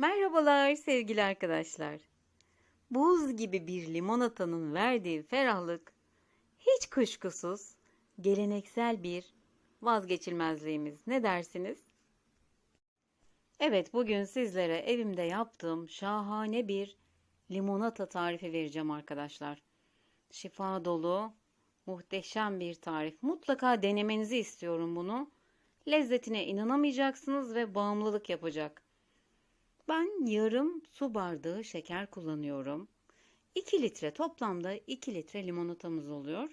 Merhabalar sevgili arkadaşlar. Buz gibi bir limonatanın verdiği ferahlık hiç kuşkusuz geleneksel bir vazgeçilmezliğimiz. Ne dersiniz? Evet, bugün sizlere evimde yaptığım şahane bir limonata tarifi vereceğim arkadaşlar. Şifa dolu, muhteşem bir tarif. Mutlaka denemenizi istiyorum bunu. Lezzetine inanamayacaksınız ve bağımlılık yapacak. Ben yarım su bardağı şeker kullanıyorum. 2 litre toplamda 2 litre limonatamız oluyor.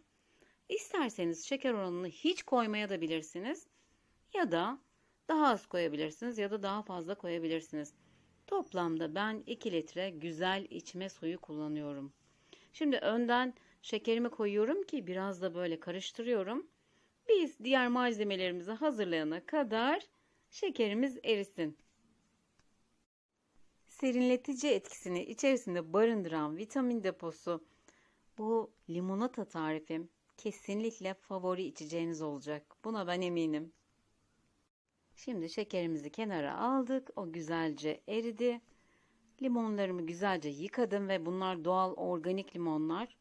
İsterseniz şeker oranını hiç koymaya da bilirsiniz. Ya da daha az koyabilirsiniz ya da daha fazla koyabilirsiniz. Toplamda ben 2 litre güzel içme suyu kullanıyorum. Şimdi önden şekerimi koyuyorum ki biraz da böyle karıştırıyorum. Biz diğer malzemelerimizi hazırlayana kadar şekerimiz erisin. Serinletici etkisini içerisinde barındıran vitamin deposu bu limonata tarifim kesinlikle favori içeceğiniz olacak. Buna ben eminim. Şimdi şekerimizi kenara aldık. O güzelce eridi. Limonlarımı güzelce yıkadım ve bunlar doğal organik limonlar.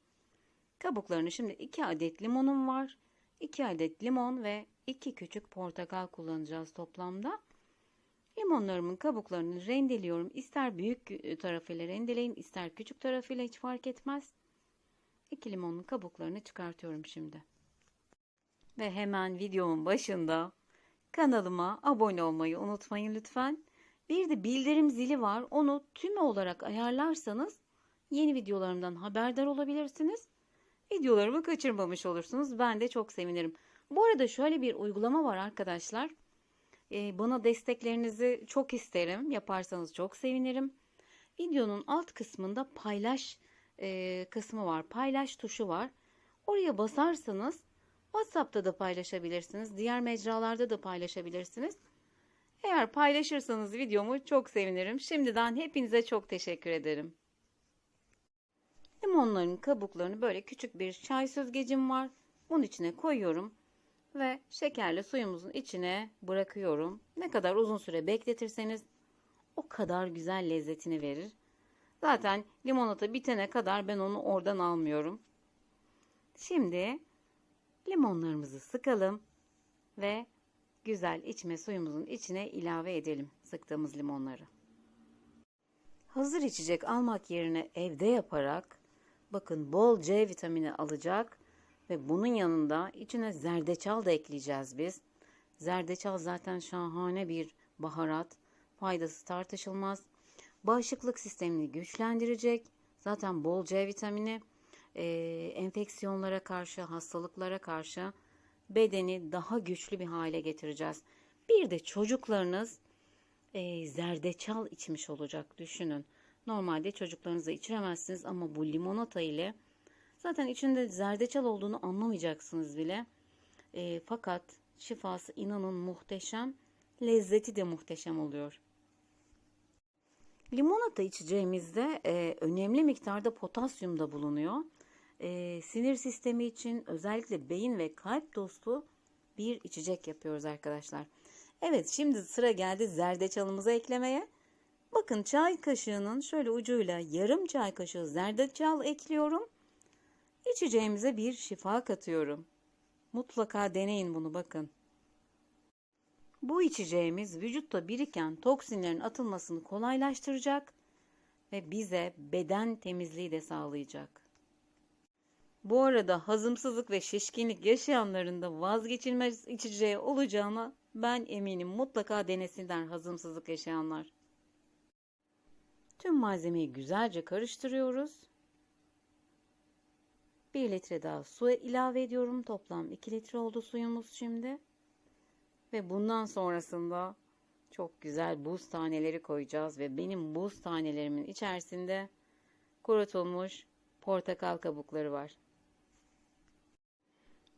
Kabuklarını şimdi 2 adet limonum var. 2 adet limon ve 2 küçük portakal kullanacağız toplamda. Limonlarımın kabuklarını rendeliyorum. İster büyük tarafıyla rendeleyin, ister küçük tarafıyla hiç fark etmez. 2 limonun kabuklarını çıkartıyorum şimdi. Ve hemen videomun başında kanalıma abone olmayı unutmayın lütfen. Bir de bildirim zili var. Onu tüm olarak ayarlarsanız yeni videolarımdan haberdar olabilirsiniz. Videolarımı kaçırmamış olursunuz. Ben de çok sevinirim. Bu arada şöyle bir uygulama var arkadaşlar. Ee, bana desteklerinizi çok isterim. Yaparsanız çok sevinirim. Videonun alt kısmında paylaş e, kısmı var. Paylaş tuşu var. Oraya basarsanız WhatsApp'ta da paylaşabilirsiniz. Diğer mecralarda da paylaşabilirsiniz. Eğer paylaşırsanız videomu çok sevinirim. Şimdiden hepinize çok teşekkür ederim. Limonların kabuklarını böyle küçük bir çay süzgecim var. Bunun içine koyuyorum ve şekerli suyumuzun içine bırakıyorum. Ne kadar uzun süre bekletirseniz o kadar güzel lezzetini verir. Zaten limonata bitene kadar ben onu oradan almıyorum. Şimdi limonlarımızı sıkalım ve güzel içme suyumuzun içine ilave edelim sıktığımız limonları. Hazır içecek almak yerine evde yaparak bakın bol C vitamini alacak ve bunun yanında içine zerdeçal da ekleyeceğiz biz. Zerdeçal zaten şahane bir baharat. Faydası tartışılmaz. Bağışıklık sistemini güçlendirecek. Zaten bol C vitamini e, enfeksiyonlara karşı, hastalıklara karşı bedeni daha güçlü bir hale getireceğiz. Bir de çocuklarınız e, zerdeçal içmiş olacak düşünün. Normalde çocuklarınıza içiremezsiniz ama bu limonata ile zaten içinde zerdeçal olduğunu anlamayacaksınız bile. E, fakat şifası inanın muhteşem, lezzeti de muhteşem oluyor. Limonata içeceğimizde e, önemli miktarda potasyum da bulunuyor. E, sinir sistemi için özellikle beyin ve kalp dostu bir içecek yapıyoruz arkadaşlar. Evet şimdi sıra geldi zerdeçalımızı eklemeye. Bakın çay kaşığının şöyle ucuyla yarım çay kaşığı zerdeçal ekliyorum. İçeceğimize bir şifa katıyorum. Mutlaka deneyin bunu bakın. Bu içeceğimiz vücutta biriken toksinlerin atılmasını kolaylaştıracak ve bize beden temizliği de sağlayacak. Bu arada hazımsızlık ve şişkinlik yaşayanların da vazgeçilmez içeceği olacağına ben eminim. Mutlaka denesinler hazımsızlık yaşayanlar. Tüm malzemeyi güzelce karıştırıyoruz. 1 litre daha su ilave ediyorum. Toplam 2 litre oldu suyumuz şimdi. Ve bundan sonrasında çok güzel buz taneleri koyacağız ve benim buz tanelerimin içerisinde kurutulmuş portakal kabukları var.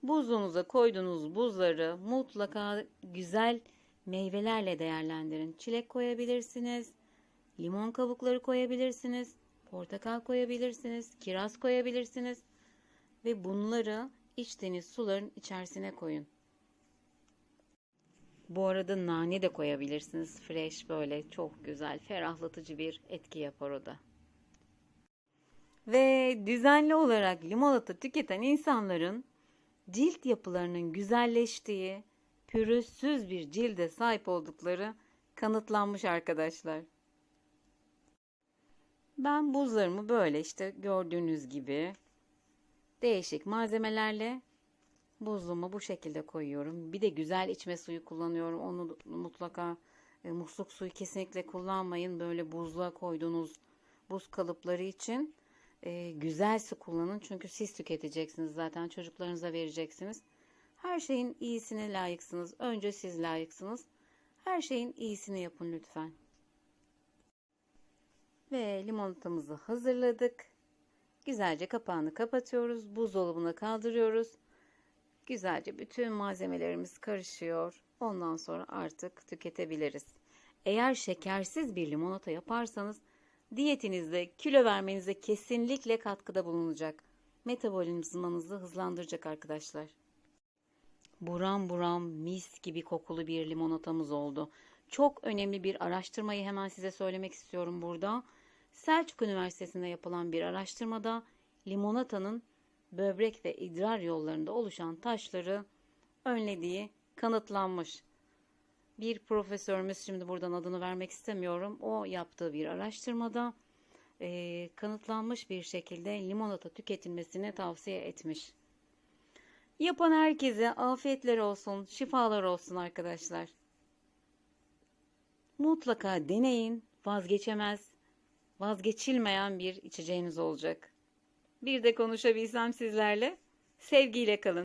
Buzluğunuza koyduğunuz buzları mutlaka güzel meyvelerle değerlendirin. Çilek koyabilirsiniz, limon kabukları koyabilirsiniz, portakal koyabilirsiniz, kiraz koyabilirsiniz ve bunları içtiğiniz suların içerisine koyun. Bu arada nane de koyabilirsiniz. Fresh böyle çok güzel, ferahlatıcı bir etki yapar o da. Ve düzenli olarak limonata tüketen insanların cilt yapılarının güzelleştiği, pürüzsüz bir cilde sahip oldukları kanıtlanmış arkadaşlar. Ben buzlarımı böyle işte gördüğünüz gibi değişik malzemelerle buzluğuma bu şekilde koyuyorum. Bir de güzel içme suyu kullanıyorum. Onu mutlaka e, musluk suyu kesinlikle kullanmayın. Böyle buzluğa koyduğunuz buz kalıpları için e, güzel su kullanın. Çünkü siz tüketeceksiniz zaten çocuklarınıza vereceksiniz. Her şeyin iyisine layıksınız. Önce siz layıksınız. Her şeyin iyisini yapın lütfen. Ve limonatamızı hazırladık. Güzelce kapağını kapatıyoruz. Buzdolabına kaldırıyoruz. Güzelce bütün malzemelerimiz karışıyor. Ondan sonra artık tüketebiliriz. Eğer şekersiz bir limonata yaparsanız diyetinizde kilo vermenize kesinlikle katkıda bulunacak. Metabolizmanızı hızlandıracak arkadaşlar. Buram buram mis gibi kokulu bir limonatamız oldu. Çok önemli bir araştırmayı hemen size söylemek istiyorum burada. Selçuk Üniversitesi'nde yapılan bir araştırmada limonatanın böbrek ve idrar yollarında oluşan taşları önlediği kanıtlanmış. Bir profesörümüz şimdi buradan adını vermek istemiyorum. O yaptığı bir araştırmada e, kanıtlanmış bir şekilde limonata tüketilmesini tavsiye etmiş. Yapan herkese afiyetler olsun, şifalar olsun arkadaşlar. Mutlaka deneyin, vazgeçemez, vazgeçilmeyen bir içeceğiniz olacak. Bir de konuşabilsem sizlerle. Sevgiyle kalın.